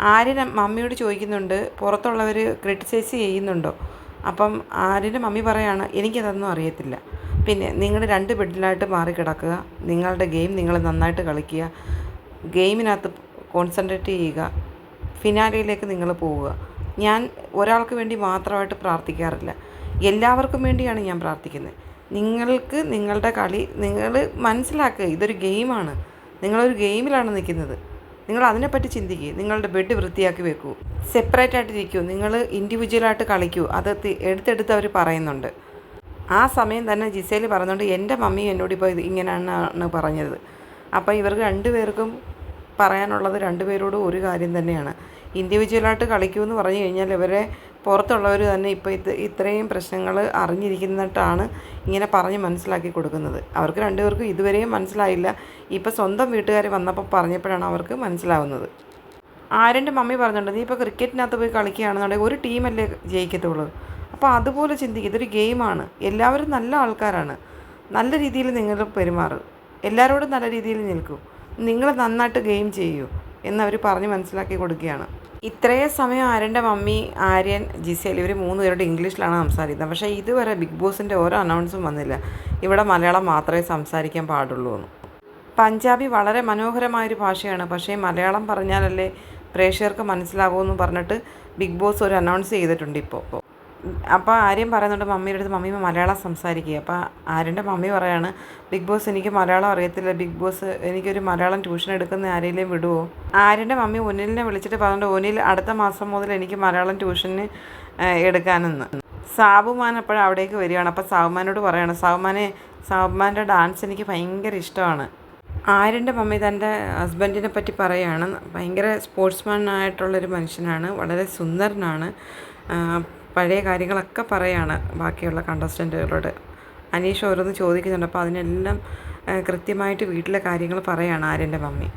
ആര്യൻ മമ്മിയോട് ചോദിക്കുന്നുണ്ട്. പുറത്തുള്ളവർ ക്രിട്ടിസൈസ് ചെയ്യുന്നുണ്ടോ? അപ്പം ആര്യന്റെ മമ്മി പറയാണ് എനിക്കതൊന്നും അറിയത്തില്ല. പിന്നെ നിങ്ങൾ രണ്ട് ബെഡിലായിട്ട് മാറി കിടക്കുക നിങ്ങളുടെ ഗെയിം നിങ്ങൾ നന്നായിട്ട് കളിക്കുക. ഗെയിമിനകത്ത് കോൺസെൻട്രേറ്റ് ചെയ്യുക. ഫിനാലയിലേക്ക് നിങ്ങൾ പോവുക. ഞാൻ ഒരാൾക്ക് വേണ്ടി മാത്രമായിട്ട് പ്രാർത്ഥിക്കാറില്ല. എല്ലാവർക്കും വേണ്ടിയാണ് ഞാൻ പ്രാർത്ഥിക്കുന്നത്. നിങ്ങൾക്ക് നിങ്ങളുടെ കളി നിങ്ങൾ മനസ്സിലാക്കുക. ഇതൊരു ഗെയിമാണ്. നിങ്ങളൊരു ഗെയിമിലാണ് നിൽക്കുന്നത്. നിങ്ങൾ അതിനെപ്പറ്റി ചിന്തിക്കുക നിങ്ങളുടെ ബെഡ് വൃത്തിയാക്കി വെക്കൂ. സെപ്പറേറ്റ് ആയിട്ട് ഇരിക്കൂ. നിങ്ങൾ ഇൻഡിവിജ്വലായിട്ട് കളിക്കൂ. അത് എടുത്തെടുത്ത് അവർ പറയുന്നുണ്ട്. ആ സമയം തന്നെ ജിസേൽ പറഞ്ഞുകൊണ്ട് എന്റെ മമ്മി എന്നോട് ഇപ്പോൾ ഇത് ഇങ്ങനെയാണ് പറഞ്ഞത്. അപ്പോൾ ഇവർക്ക് രണ്ടുപേർക്കും പറയാനുള്ളത് രണ്ടുപേരോടും ഒരു കാര്യം തന്നെയാണ്. ഇൻഡിവിജ്വലായിട്ട് കളിക്കൂ എന്ന് പറഞ്ഞു കഴിഞ്ഞാൽ ഇവരെ പുറത്തുള്ളവർ തന്നെ ഇപ്പോൾ ഇത് ഇത്രയും പ്രശ്നങ്ങൾ അറിഞ്ഞിരിക്കുന്നിട്ടാണ് ഇങ്ങനെ പറഞ്ഞ് മനസ്സിലാക്കി കൊടുക്കുന്നത്. അവർക്ക് രണ്ടുപേർക്കും ഇതുവരെയും മനസ്സിലായില്ല. ഇപ്പോൾ സ്വന്തം വീട്ടുകാർ വന്നപ്പോൾ പറഞ്ഞപ്പോഴാണ് അവർക്ക് മനസ്സിലാവുന്നത്. ആരെന്റെ മമ്മി പറഞ്ഞിട്ടുണ്ട് നീ ഇപ്പോൾ ക്രിക്കറ്റിനകത്ത് പോയി കളിക്കുകയാണെന്നുണ്ടെങ്കിൽ ഒരു ടീമല്ലേ ജയിക്കത്തുള്ളൂ. അപ്പോൾ അതുപോലെ ചിന്തിക്കുക ഇതൊരു ഗെയിമാണ്. എല്ലാവരും നല്ല ആൾക്കാരാണ്. നല്ല രീതിയിൽ നിങ്ങൾ പെരുമാറും. എല്ലാവരോടും നല്ല രീതിയിൽ നിൽക്കൂ. നിങ്ങൾ നന്നായിട്ട് ഗെയിം ചെയ്യൂ എന്നവർ പറഞ്ഞ് മനസ്സിലാക്കി കൊടുക്കുകയാണ്. ഇത്രയും സമയം ആര്യന്റെ മമ്മി ആര്യൻ ജിസേൽ ഇവർ മൂന്ന് പേരോട് ഇംഗ്ലീഷിലാണ് സംസാരിക്കുന്നത്. പക്ഷേ ഇതുവരെ ബിഗ് ബോസിന്റെ ഓരോ അനൗൺസും വന്നില്ല. ഇവിടെ മലയാളം മാത്രമേ സംസാരിക്കാൻ പാടുള്ളൂ എന്ന്. പഞ്ചാബി വളരെ മനോഹരമായൊരു ഭാഷയാണ്. പക്ഷേ മലയാളം പറഞ്ഞാലല്ലേ പ്രേക്ഷകർക്ക് മനസ്സിലാകുമെന്ന് പറഞ്ഞിട്ട് ബിഗ് ബോസ് ഒരു അനൗൺസ് ചെയ്തിട്ടുണ്ട് ഇപ്പോൾ. അപ്പോൾ ആര്യം പറയുന്നുണ്ട് മമ്മിയുടെ അടുത്ത് മമ്മി മലയാളം സംസാരിക്കുക. അപ്പോൾ ആര്യന്റെ മമ്മി പറയാണ് ബിഗ് ബോസ് എനിക്ക് മലയാളം അറിയത്തില്ല. ബിഗ് ബോസ് എനിക്കൊരു മലയാളം ട്യൂഷൻ എടുക്കുന്ന ആരെങ്കിലും വിടുമോ ആര്യന്റെ മമ്മി ഒനിലിനെ വിളിച്ചിട്ട് പറഞ്ഞിട്ട് ഒനിൽ അടുത്ത മാസം മുതൽ എനിക്ക് മലയാളം ട്യൂഷന് എടുക്കാനെന്ന്. സാബുമാൻ അപ്പോഴും അവിടേക്ക് വരികയാണ്. അപ്പോൾ സാബുമാനോട് പറയാണ് സാബുമാനെ സാബുമാന്റെ ഡാൻസ് എനിക്ക് ഭയങ്കര ഇഷ്ടമാണ്. ആര്യന്റെ മമ്മി തന്റെ ഹസ്ബൻഡിനെ പറ്റി പറയുകയാണ് ഭയങ്കര സ്പോർട്സ്മാൻ ആയിട്ടുള്ളൊരു മനുഷ്യനാണ് വളരെ സുന്ദരനാണ്. പഴയ കാര്യങ്ങളൊക്കെ പറയാണ് ബാക്കിയുള്ള കണ്ടസ്റ്റന്റുകളോട് അനീഷ് ഓരോന്ന് ചോദിക്കുന്നുണ്ട്. അപ്പോൾ അതിനെല്ലാം കൃത്യമായിട്ട് വീട്ടിലെ കാര്യങ്ങൾ പറയാണ് ആര്യന്റെ മമ്മി.